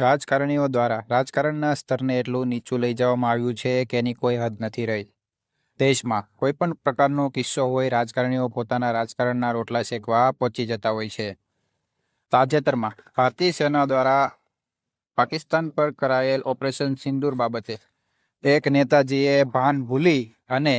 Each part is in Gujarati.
રાજકારણીઓ દ્વારા રાજકારણના સ્તરને એટલું નીચું લઈ જવામાં આવ્યું છે કે એની કોઈ હદ નથી રહી. દેશમાં કોઈ પણ પ્રકારનો કિસ્સો હોય રાજકારણીઓ પોતાના રાજકારણના રોટલા શેકવા પહોંચી જતા હોય છે. તાજેતરમાં ભારતીય સેના દ્વારા પાકિસ્તાન પર કરાયેલ ઓપરેશન સિંદૂર બાબતે એક નેતાજીએ ભાન ભૂલી અને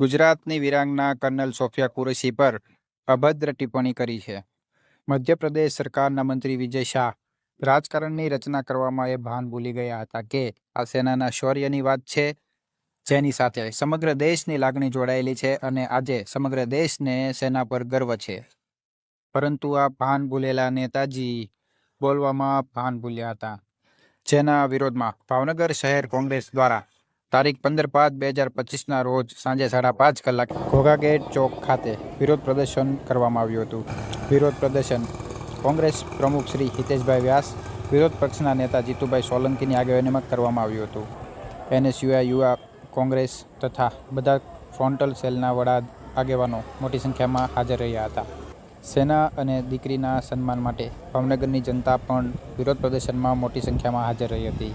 ગુજરાતની વિરાંગના કર્નલ સોફિયા કુરેશી પર અભદ્ર ટિપ્પણી કરી છે. મધ્યપ્રદેશ સરકારના મંત્રી વિજય શાહ રાજકારણની રચના કરવામાં એ ભાન ભૂલી ગયા હતા કે આ સેનાના શૌર્યની વાત છે, જેની સાથે સમગ્ર દેશની લાગણી જોડાયેલી છે અને આજે સમગ્ર દેશને સેના પર ગર્વ છે. પરંતુ આ ભાન ભૂલેલા નેતાજી બોલવામાં ભાન ભૂલ્યા હતા. જેના વિરોધમાં ભાવનગર શહેર કોંગ્રેસ દ્વારા તારીખ પંદર પાંચ બે હજાર પચીસના રોજ સાંજે સાડા પાંચ કલાક ઘોઘા ગેટ ચોક ખાતે વિરોધ પ્રદર્શન કરવામાં આવ્યું હતું. વિરોધ પ્રદર્શન કોંગ્રેસ પ્રમુખ શ્રી હિતેશભાઈ વ્યાસ, વિરોધ પક્ષના નેતા જીતુભાઈ સોલંકીની આગેવાનીમાં કરવામાં આવ્યું હતું. એનએસયુઆઈ યુવા કોંગ્રેસ તથા બધા ફ્રોન્ટલ સેલના વડા આગેવાનો મોટી સંખ્યામાં હાજર રહ્યા હતા. સેના અને દીકરીના સન્માન માટે ભાવનગરની જનતા પણ વિરોધ પ્રદર્શનમાં મોટી સંખ્યામાં હાજર રહી હતી.